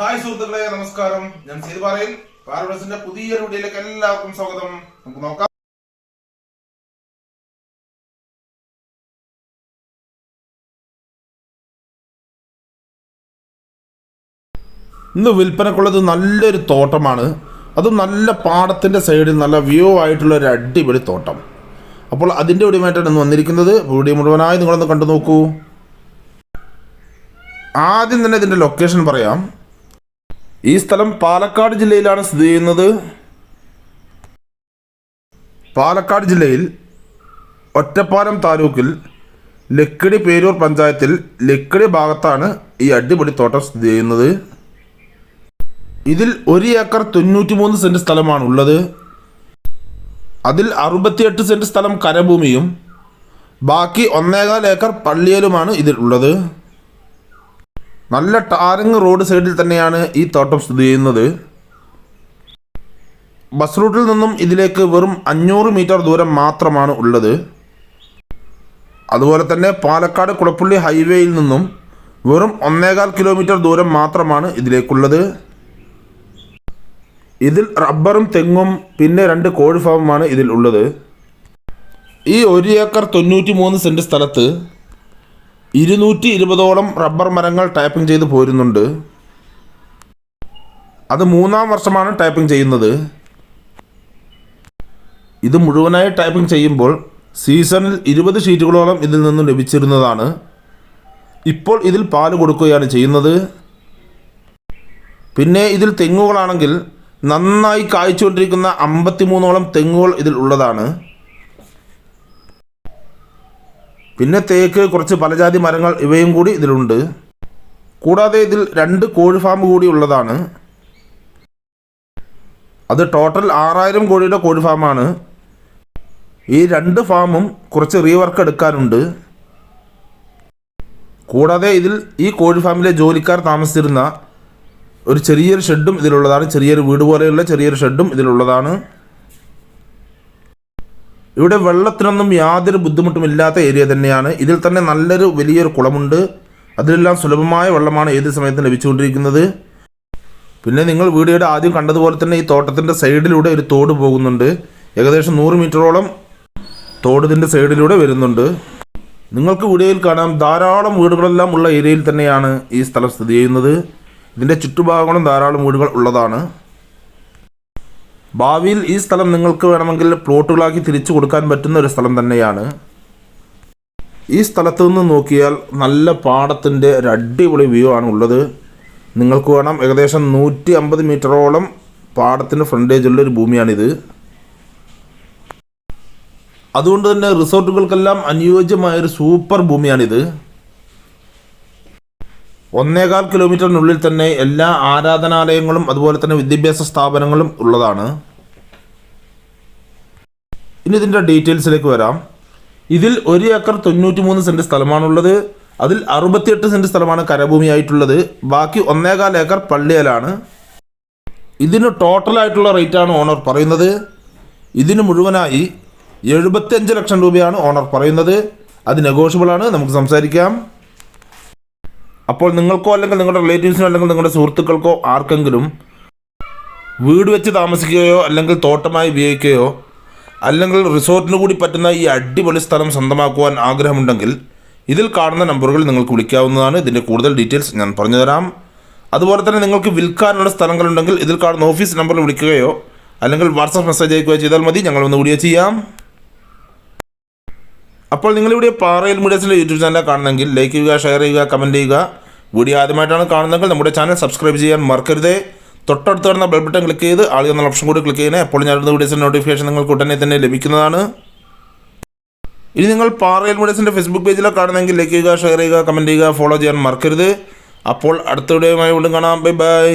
Hi സുഹൃത്തുക്കളെ നമസ്കാരം. ഞാൻ സീതുപാറയിൽ പാരഡോസിന്റെ പുതിയൊരു വീഡിയോയിലേക്ക് എല്ലാവർക്കും സ്വാഗതം. നമുക്ക് നോക്കാം. ഇന്ന് വിൽപ്പനക്കുള്ളത് നല്ലൊരു തോട്ടമാണ്. അത് നല്ല പാടത്തിന്റെ സൈഡിൽ നല്ല വ്യൂ ആയിട്ടുള്ള ഒരു അടിപൊളി തോട്ടം. അപ്പോൾ അതിന്റെ വീഡിയോമായിട്ടാണ് ഇന്ന് വന്നിരിക്കുന്നത്. വീഡിയോ മുഴുവനായി നിങ്ങളൊന്ന് കണ്ടു നോക്കൂ. ആദ്യം തന്നെ ഇതിന്റെ ലൊക്കേഷൻ പറയാം. ഈ സ്ഥലം പാലക്കാട് ജില്ലയിലാണ് സ്ഥിതി ചെയ്യുന്നത്. പാലക്കാട് ജില്ലയിൽ ഒറ്റപ്പാലം താലൂക്കിൽ ലക്കിടി പേരൂർ പഞ്ചായത്തിൽ ലക്കിടി ഭാഗത്താണ് ഈ അടിപൊളി തോട്ടം സ്ഥിതി ചെയ്യുന്നത്. ഇതിൽ ഒരു ഏക്കർ തൊണ്ണൂറ്റി മൂന്ന് സെന്റ് സ്ഥലമാണ് ഉള്ളത് അതിൽ അറുപത്തിയെട്ട് സെന്റ് സ്ഥലം കരഭൂമിയും ബാക്കി ഒന്നേകാൽ ഏക്കർ പള്ളിയലുമാണ് ഇതിൽ ഉള്ളത്. നല്ല ടാറിങ് റോഡ് സൈഡിൽ തന്നെയാണ് ഈ തോട്ടം സ്ഥിതി ചെയ്യുന്നത്. ബസ് റൂട്ടിൽ നിന്നും ഇതിലേക്ക് വെറും അഞ്ഞൂറ് മീറ്റർ ദൂരം മാത്രമാണ് ഉള്ളത്. അതുപോലെ തന്നെ പാലക്കാട് കുളപ്പള്ളി ഹൈവേയിൽ നിന്നും വെറും ഒന്നേകാൽ കിലോമീറ്റർ ദൂരം മാത്രമാണ് ഇതിലേക്കുള്ളത്. ഇതിൽ റബ്ബറും തെങ്ങും പിന്നെ രണ്ട് കോഴി ഫാമുമാണ് ഇതിൽ ഉള്ളത്. ഈ ഒരു ഏക്കർ തൊണ്ണൂറ്റി മൂന്ന് സെന്റ് സ്ഥലത്ത് ഇരുന്നൂറ്റി ഇരുപതോളം റബ്ബർ മരങ്ങൾ ടൈപ്പിംഗ് ചെയ്ത് പോരുന്നുണ്ട്. അത് മൂന്നാം വർഷമാണ് ടൈപ്പിംഗ് ചെയ്യുന്നത്. ഇത് മുഴുവനായി ടൈപ്പിംഗ് ചെയ്യുമ്പോൾ സീസണിൽ ഇരുപത് ഷീറ്റുകളോളം ഇതിൽ നിന്നും ലഭിച്ചിരുന്നതാണ്. ഇപ്പോൾ ഇതിൽ പാൽ കൊടുക്കുകയാണ് ചെയ്യുന്നത്. പിന്നെ ഇതിൽ തെങ്ങുകളാണെങ്കിൽ നന്നായി കായ്ച്ചുകൊണ്ടിരിക്കുന്ന അമ്പത്തിമൂന്നോളം തെങ്ങുകൾ ഇതിൽ ഉള്ളതാണ്. പിന്നെ തേക്ക് കുറച്ച് പലജാതി മരങ്ങൾ ഇവയും കൂടി ഇതിലുണ്ട്. കൂടാതെ ഇതിൽ രണ്ട് കോഴി ഫാം കൂടി ഉള്ളതാണ്. അത് ടോട്ടൽ ആറായിരം കോഴിയുടെ കോഴി ഫാമാണ് ഈ രണ്ട് ഫാമും കുറച്ച് റീവർക്ക് എടുക്കാനുണ്ട്. കൂടാതെ ഇതിൽ ഈ കോഴി ഫാമിലെ ജോലിക്കാർ താമസിച്ചിരുന്ന ഒരു ചെറിയൊരു ഷെഡും ഇതിലുള്ളതാണ്. ചെറിയൊരു വീട് പോലെയുള്ള ചെറിയൊരു ഷെഡും ഇതിലുള്ളതാണ്. ഇവിടെ വെള്ളത്തിനൊന്നും യാതൊരു ബുദ്ധിമുട്ടും ഇല്ലാത്ത ഏരിയ തന്നെയാണ്. ഇതിൽ തന്നെ നല്ലൊരു വലിയൊരു കുളമുണ്ട്. അതിലെല്ലാം സുലഭമായ വെള്ളമാണ് ഏത് സമയത്തും ലഭിച്ചുകൊണ്ടിരിക്കുന്നത്. പിന്നെ നിങ്ങൾ വീഡിയോയുടെ ആദ്യം കണ്ടതുപോലെ തന്നെ ഈ തോട്ടത്തിന്റെ സൈഡിലൂടെ ഒരു തോട് പോകുന്നുണ്ട്. ഏകദേശം നൂറ് മീറ്ററോളം തോടിന്റെ സൈഡിലൂടെ വരുന്നുണ്ട്. നിങ്ങൾക്ക് വീഡിയോയിൽ കാണാം ധാരാളം വീടുകളെല്ലാം ഉള്ള ഏരിയയിൽ തന്നെയാണ് ഈ സ്ഥലം സ്ഥിതി ചെയ്യുന്നത്. ഇതിന്റെ ചുറ്റുഭാഗങ്ങളും ധാരാളം വീടുകൾ ഉള്ളതാണ്. ഭാവിയിൽ ഈ സ്ഥലം നിങ്ങൾക്ക് വേണമെങ്കിൽ പ്ലോട്ടുകളാക്കി തിരിച്ചു കൊടുക്കാൻ പറ്റുന്ന ഒരു സ്ഥലം തന്നെയാണ്. ഈ സ്ഥലത്തു നിന്ന് നോക്കിയാൽ നല്ല പാടത്തിന്റെ ഒരു അടിപൊളി വ്യൂ ആണ് ഉള്ളത്. നിങ്ങൾക്ക് വേണം ഏകദേശം നൂറ്റി അമ്പത് മീറ്ററോളം പാടത്തിന് ഫ്രണ്ടേജ് ഉള്ള ഒരു ഭൂമിയാണിത്. അതുകൊണ്ട് തന്നെ റിസോർട്ടുകൾക്കെല്ലാം അനുയോജ്യമായൊരു സൂപ്പർ ഭൂമിയാണിത്. ഒന്നേകാൽ കിലോമീറ്ററിനുള്ളിൽ തന്നെ എല്ലാ ആരാധനാലയങ്ങളും അതുപോലെ തന്നെ വിദ്യാഭ്യാസ സ്ഥാപനങ്ങളും ഉള്ളതാണ്. ഇനി ഇതിന്റെ ഡീറ്റെയിൽസിലേക്ക് വരാം. ഇതിൽ ഒരു ഏക്കർ തൊണ്ണൂറ്റി മൂന്ന് സെന്റ് സ്ഥലമാണുള്ളത്. അതിൽ അറുപത്തിയെട്ട് സെന്റ് സ്ഥലമാണ് കരഭൂമിയായിട്ടുള്ളത്. ബാക്കി ഒന്നേകാൽ ഏക്കർ പള്ളിയലാണ്. ഇതിന് ടോട്ടലായിട്ടുള്ള റേറ്റാണ് ഓണർ പറയുന്നത്. ഇതിന് മുഴുവനായി എഴുപത്തിയഞ്ച് ലക്ഷം രൂപയാണ് ഓണർ പറയുന്നത്. അത് നെഗോഷ്യബിളാണ് നമുക്ക് സംസാരിക്കാം. അപ്പോൾ നിങ്ങൾക്കോ അല്ലെങ്കിൽ നിങ്ങളുടെ റിലേറ്റീവ്സിനോ അല്ലെങ്കിൽ നിങ്ങളുടെ സുഹൃത്തുക്കൾക്കോ ആർക്കെങ്കിലും വീട് വെച്ച് താമസിക്കുകയോ അല്ലെങ്കിൽ തോട്ടമായി ഉപയോഗിക്കുകയോ അല്ലെങ്കിൽ റിസോർട്ടിന് കൂടി പറ്റുന്ന ഈ അടിപൊളി സ്ഥലം സ്വന്തമാക്കുവാൻ ആഗ്രഹമുണ്ടെങ്കിൽ ഇതിൽ കാണുന്ന നമ്പറുകൾ നിങ്ങൾക്ക് വിളിക്കാവുന്നതാണ്. ഇതിന്റെ കൂടുതൽ ഡീറ്റെയിൽസ് ഞാൻ പറഞ്ഞുതരാം. അതുപോലെ തന്നെ നിങ്ങൾക്ക് വിൽക്കാനുള്ള സ്ഥലങ്ങളുണ്ടെങ്കിൽ ഇതിൽ കാണുന്ന ഓഫീസ് നമ്പറിൽ വിളിക്കുകയോ അല്ലെങ്കിൽ വാട്സപ്പ് മെസ്സേജ് അയക്കുകയോ ചെയ്താൽ മതി. ഞങ്ങൾ ഒന്ന് വീഡിയോ ചെയ്യാം. അപ്പോൾ നിങ്ങളിവിടെ പാറയിൽ മീഡിയസിലെ യൂട്യൂബ് ചാനൽ കാണുന്നെങ്കിൽ ലൈക്ക് ചെയ്യുക ഷെയർ ചെയ്യുക കമന്റ് ചെയ്യുക. വീഡിയോ ആദ്യമായിട്ടാണ് കാണുന്നതെങ്കിൽ നമ്മുടെ ചാനൽ സബ്സ്ക്രൈബ് ചെയ്യാൻ മറക്കരുത്. തൊട്ടടുത്ത് വരുന്ന ബെൽ ബട്ടൺ ക്ലിക്ക് ചെയ്ത് ആളുകൾ എന്ന ഓപ്ഷൻ കൂടി ക്ലിക്ക് ചെയ്യണേ. അപ്പോൾ ഞാൻ ഇടുന്ന വീഡിയോസിന്റെ നോട്ടിഫിക്കേഷൻ നിങ്ങൾക്ക് ഉടനെ തന്നെ ലഭിക്കുന്നതാണ്. ഇനി നിങ്ങൾ പാറയിൽ മീഡിയസിന്റെ ഫേസ്ബുക്ക് പേജിലോ കാണുന്നെങ്കിൽ ലൈക്ക് ചെയ്യുക ഷെയർ ചെയ്യുക കമന്റ് ചെയ്യുക ഫോളോ ചെയ്യാൻ മറക്കരുത്. അപ്പോൾ അടുത്ത വീഡിയോയുമായി വീണ്ടും കാണാം. Bye bye